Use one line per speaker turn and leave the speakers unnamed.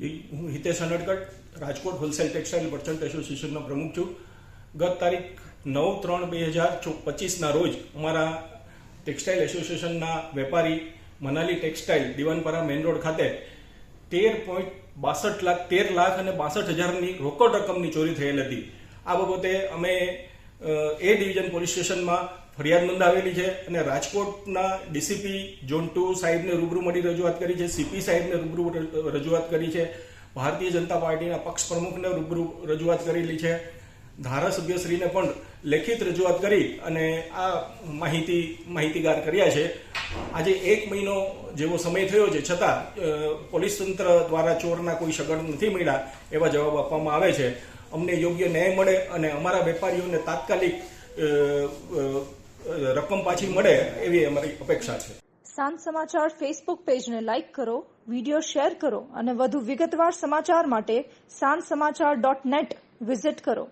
હું Hitesh Anadkat, Rajkot wholesale textile merchant એસોસિએશનનો પ્રમુખ છું. ગત તારીખ નવ ત્રણ બે હજાર પચીસના રોજ અમારા ટેક્સટાઇલ એસોસિએશનના વેપારી Manali textile, Diwanpara main road ખાતે તેર પોઈન્ટ બાસઠ લાખ, તેર લાખ અને બાસઠ હજારની રોકડ રકમની ચોરી થયેલ હતી. આ બાબતે અમે એ ડિવિઝન પોલીસ સ્ટેશનમાં ફરિયાદ નોંધાવેલી છે અને રાજકોટના ડીસીપી ઝોન ટુ સાહેબને રૂબરૂ મળી રજૂઆત કરી છે. સીપી સાહેબને રૂબરૂ રજૂઆત કરી છે. ભારતીય જનતા પાર્ટીના પક્ષ પ્રમુખને રૂબરૂ રજૂઆત કરેલી છે. ધારાસભ્યશ્રીને પણ લેખિત રજૂઆત કરી અને આ માહિતી, માહિતીગાર કર્યા છે. આજે એક મહિનો જેવો સમય થયો છે. છતાં પોલીસ તંત્ર દ્વારા ચોરના કોઈ સગડ નથી મળ્યા એવા જવાબ આપવામાં આવે છે. અમને યોગ્ય ન્યાય મળે અને અમારા વેપારીઓને તાત્કાલિક રકમ પાછી મળે એવી અમારી અપેક્ષા છે.
સાંજ સમાચાર ફેસબુક પેજને લાઇક કરો વિડિયો શેર કરો અને વધુ વિગતવાર સમાચાર માટે સાંજ સમાચાર ડોટ નેટ વિઝિટ કરો.